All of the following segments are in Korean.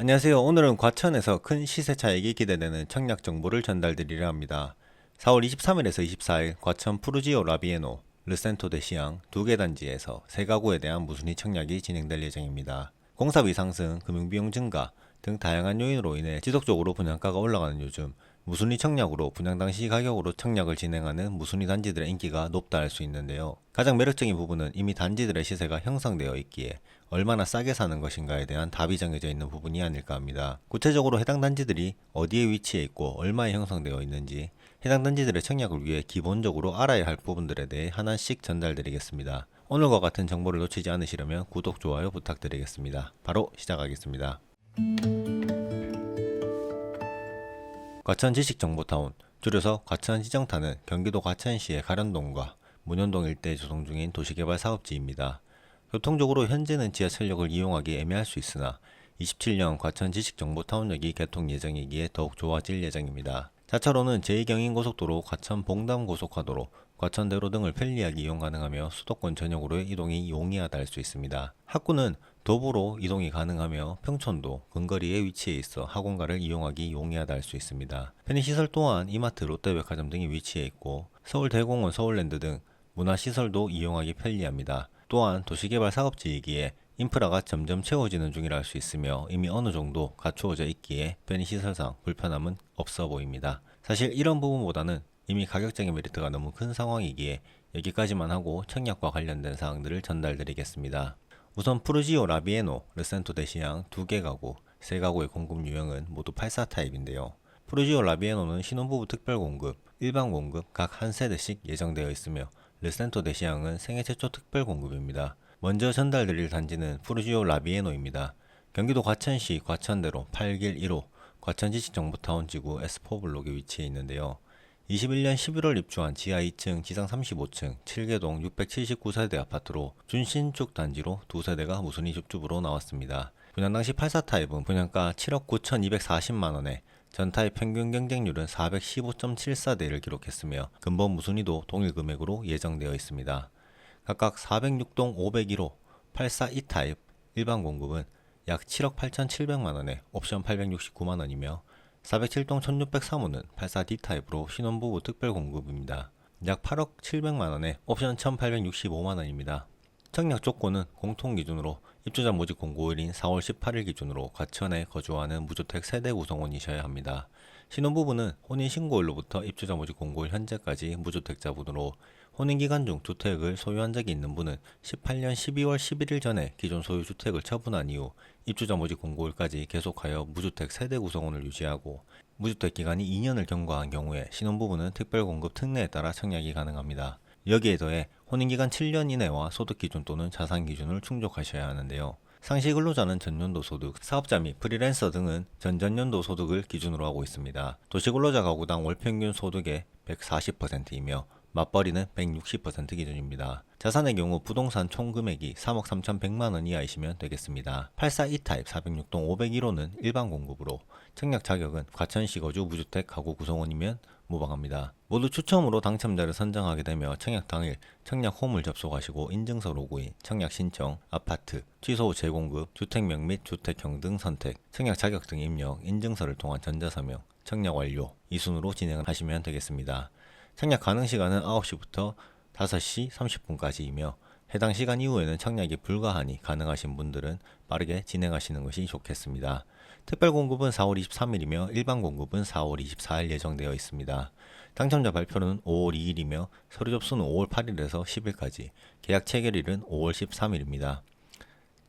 안녕하세요. 오늘은 과천에서 큰 시세 차익이 기대되는 청약 정보를 전달드리려 합니다. 4월 23일에서 24일 과천 푸르지오 라비에노, 르센토 데시앙 두 개 단지에서 세 가구에 대한 무순위 청약이 진행될 예정입니다. 공사비 상승, 금융비용 증가 등 다양한 요인으로 인해 지속적으로 분양가가 올라가는 요즘 무순위 청약으로 분양 당시 가격으로 청약을 진행하는 무순위 단지들의 인기가 높다 할 수 있는데요. 가장 매력적인 부분은 이미 단지들의 시세가 형성되어 있기에 얼마나 싸게 사는 것인가에 대한 답이 정해져 있는 부분이 아닐까 합니다. 구체적으로 해당 단지들이 어디에 위치해 있고 얼마에 형성되어 있는지 해당 단지들의 청약을 위해 기본적으로 알아야 할 부분들에 대해 하나씩 전달드리겠습니다. 오늘과 같은 정보를 놓치지 않으시려면 구독, 좋아요 부탁드리겠습니다. 바로 시작하겠습니다. 과천 지식정보타운 줄여서 과천지정타는 경기도 과천시의 가련동과 문현동 일대에 조성 중인 도시개발 사업지입니다. 교통적으로 현재는 지하철역을 이용하기 애매할 수 있으나 27년 과천 지식정보타운역이 개통 예정이기에 더욱 좋아질 예정입니다. 자차로는 제2경인고속도로 과천 봉담고속화도로 과천대로 등을 편리하게 이용 가능하며 수도권 전역으로의 이동이 용이하다 할 수 있습니다. 학구는 도보로 이동이 가능하며 평촌도 근거리에 위치해 있어 학원가를 이용하기 용이하다 할 수 있습니다. 편의시설 또한 이마트, 롯데백화점 등이 위치해 있고 서울대공원, 서울랜드 등 문화시설도 이용하기 편리합니다. 또한 도시개발 사업지이기에 인프라가 점점 채워지는 중이라 할 수 있으며 이미 어느 정도 갖추어져 있기에 편의시설상 불편함은 없어 보입니다. 사실 이런 부분보다는 이미 가격적인 메리트가 너무 큰 상황이기에 여기까지만 하고 청약과 관련된 사항들을 전달드리겠습니다. 우선 푸르지오 라비에노, 르센토 데시앙 두 개 가구, 세 가구의 공급 유형은 모두 84 타입인데요. 푸르지오 라비에노는 신혼부부 특별 공급, 일반 공급 각 한 세대씩 예정되어 있으며 르센토 데시앙은 생애 최초 특별 공급입니다. 먼저 전달드릴 단지는 푸르지오 라비에노입니다. 경기도 과천시 과천대로 8길 1호 과천지식정보타운 지구 S4 블록에 위치해 있는데요. 21년 11월 입주한 지하 2층, 지상 35층, 7개동 679세대 아파트로 준신축 단지로 두 세대가 무순위 줍줍으로 나왔습니다. 분양 당시 84 타입은 분양가 7억 9,240만 원에 전 타입 평균 경쟁률은 415.74대를 기록했으며 근본 무순위도 동일 금액으로 예정되어 있습니다. 각각 406동 501호, 84E 타입 일반 공급은 약 7억 8,700만 원에 옵션 869만 원이며 407동 1603호는 84D 타입으로 신혼부부 특별 공급입니다. 약 8억 700만 원에 옵션 1865만 원입니다. 청약 조건은 공통 기준으로 입주자 모집 공고일인 4월 18일 기준으로 과천에 거주하는 무주택 세대 구성원이셔야 합니다. 신혼부부는 혼인 신고일로부터 입주자 모집 공고일 현재까지 무주택자분으로 혼인기간 중 주택을 소유한 적이 있는 분은 18년 12월 11일 전에 기존 소유 주택을 처분한 이후 입주자 모집 공고일까지 계속하여 무주택 세대 구성원을 유지하고 무주택 기간이 2년을 경과한 경우에 신혼부부는 특별공급 특례에 따라 청약이 가능합니다. 여기에 더해 혼인기간 7년 이내와 소득 기준 또는 자산 기준을 충족하셔야 하는데요. 상시 근로자는 전년도 소득, 사업자 및 프리랜서 등은 전전년도 소득을 기준으로 하고 있습니다. 도시근로자 가구당 월평균 소득의 140%이며 맞벌이는 160% 기준입니다. 자산의 경우 부동산 총 금액이 3억 3,100만 원 이하이시면 되겠습니다. 84 E타입 406동 501호는 일반 공급으로 청약 자격은 과천시 거주 무주택 가구 구성원이면 무방합니다. 모두 추첨으로 당첨자를 선정하게 되며 청약 당일 청약 홈을 접속하시고 인증서 로그인, 청약 신청, 아파트, 취소 후 재공급, 주택명 및 주택형 등 선택, 청약 자격 등 입력, 인증서를 통한 전자서명, 청약 완료 이 순으로 진행을 하시면 되겠습니다. 청약 가능 시간은 9시부터 5시 30분까지이며 해당 시간 이후에는 청약이 불가하니 가능하신 분들은 빠르게 진행하시는 것이 좋겠습니다. 특별 공급은 4월 23일이며 일반 공급은 4월 24일 예정되어 있습니다. 당첨자 발표는 5월 2일이며 서류 접수는 5월 8일에서 10일까지, 계약 체결일은 5월 13일입니다.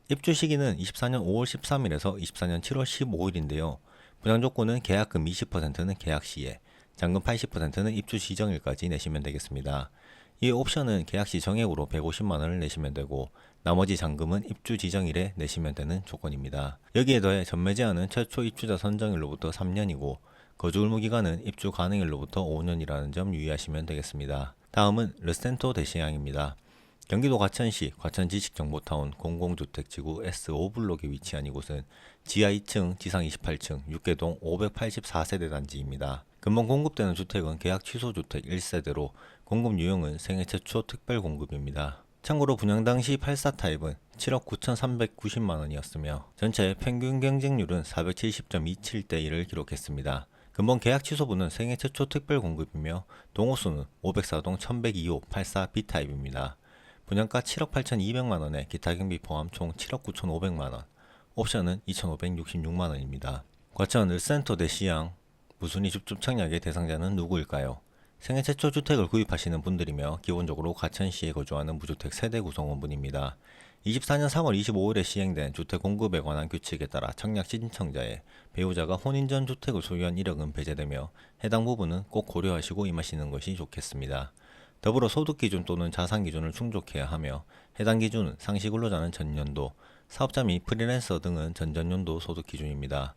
입주 시기는 24년 5월 13일에서 24년 7월 15일인데요. 분양 조건은 계약금 20%는 계약 시에, 잔금 80%는 입주 지정일까지 내시면 되겠습니다. 이 옵션은 계약 시 정액으로 150만 원을 내시면 되고 나머지 잔금은 입주 지정일에 내시면 되는 조건입니다. 여기에 더해 전매 제한은 최초 입주자 선정일로부터 3년이고 거주 의무 기간은 입주 가능일로부터 5년이라는 점 유의하시면 되겠습니다. 다음은 르센토 대시양입니다. 경기도 과천시 과천지식정보타운 공공주택지구 S5블록에 위치한 이곳은 지하 2층, 지상 28층, 6개동 584세대 단지입니다. 근본 공급되는 주택은 계약 취소 주택 1세대로 공급 유형은 생애 최초 특별 공급입니다. 참고로 분양 당시 84 타입은 7억 9,390만 원이었으며 전체 평균 경쟁률은 470.27대 1을 기록했습니다. 근본 계약 취소분은 생애 최초 특별 공급이며 동호수는 504동 1102호 84 B 타입입니다. 분양가 7억 8,200만 원에 기타 경비 포함 총 7억 9,500만 원, 옵션은 2,566만 원입니다. 과천 을센터 대시양 무순위 줍줍 청약의 대상자는 누구일까요? 생애 최초 주택을 구입하시는 분들이며 기본적으로 과천시에 거주하는 무주택 세대 구성원분입니다. 24년 3월 25일에 시행된 주택 공급에 관한 규칙에 따라 청약 신청자의 배우자가 혼인 전 주택을 소유한 이력은 배제되며 해당 부분은 꼭 고려하시고 임하시는 것이 좋겠습니다. 더불어 소득 기준 또는 자산 기준을 충족해야 하며 해당 기준은 상시 근로자는 전년도, 사업자 및 프리랜서 등은 전전년도 소득 기준입니다.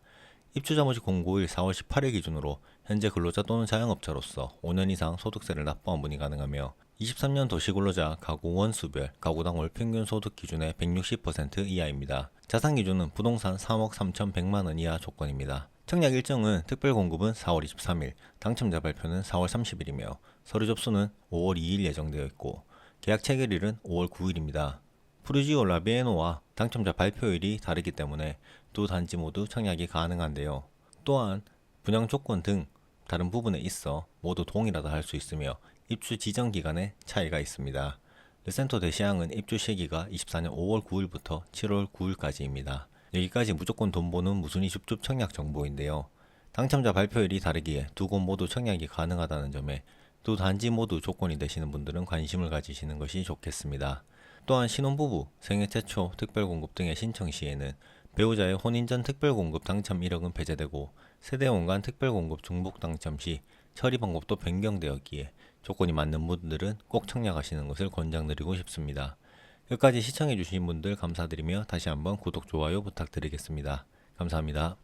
입주자 모집 공고일 4월 18일 기준으로 현재 근로자 또는 자영업자로서 5년 이상 소득세를 납부한 분이 가능하며 23년 도시근로자 가구 원 수별 가구당 월 평균 소득 기준의 160% 이하입니다. 자산 기준은 부동산 3억 3,100만 원 이하 조건입니다. 청약 일정은 특별 공급은 4월 23일, 당첨자 발표는 4월 30일이며 서류 접수는 5월 2일 예정되어 있고 계약 체결일은 5월 9일입니다. 프루지오 라비에노와 당첨자 발표일이 다르기 때문에 두 단지 모두 청약이 가능한데요. 또한 분양 조건 등 다른 부분에 있어 모두 동일하다 할 수 있으며 입주 지정 기간에 차이가 있습니다. 르센토 대시항은 입주 시기가 24년 5월 9일부터 7월 9일까지입니다. 여기까지 무조건 돈 버는 무순위 줍줍 청약 정보인데요. 당첨자 발표일이 다르기에 두 곳 모두 청약이 가능하다는 점에 두 단지 모두 조건이 되시는 분들은 관심을 가지시는 것이 좋겠습니다. 또한 신혼부부, 생애 최초 특별공급 등의 신청 시에는 배우자의 혼인 전 특별공급 당첨 이력은 배제되고 세대 원간 특별공급 중복 당첨 시 처리 방법도 변경되었기에 조건이 맞는 분들은 꼭 청약하시는 것을 권장드리고 싶습니다. 끝까지 시청해주신 분들 감사드리며 다시 한번 구독, 좋아요 부탁드리겠습니다. 감사합니다.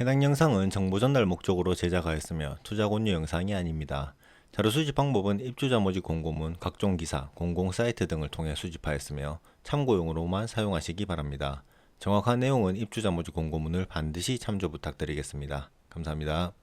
해당 영상은 정보 전달 목적으로 제작하였으며 투자 권유 영상이 아닙니다. 자료 수집 방법은 입주자 모집 공고문, 각종 기사, 공공 사이트 등을 통해 수집하였으며 참고용으로만 사용하시기 바랍니다. 정확한 내용은 입주자 모집 공고문을 반드시 참조 부탁드리겠습니다. 감사합니다.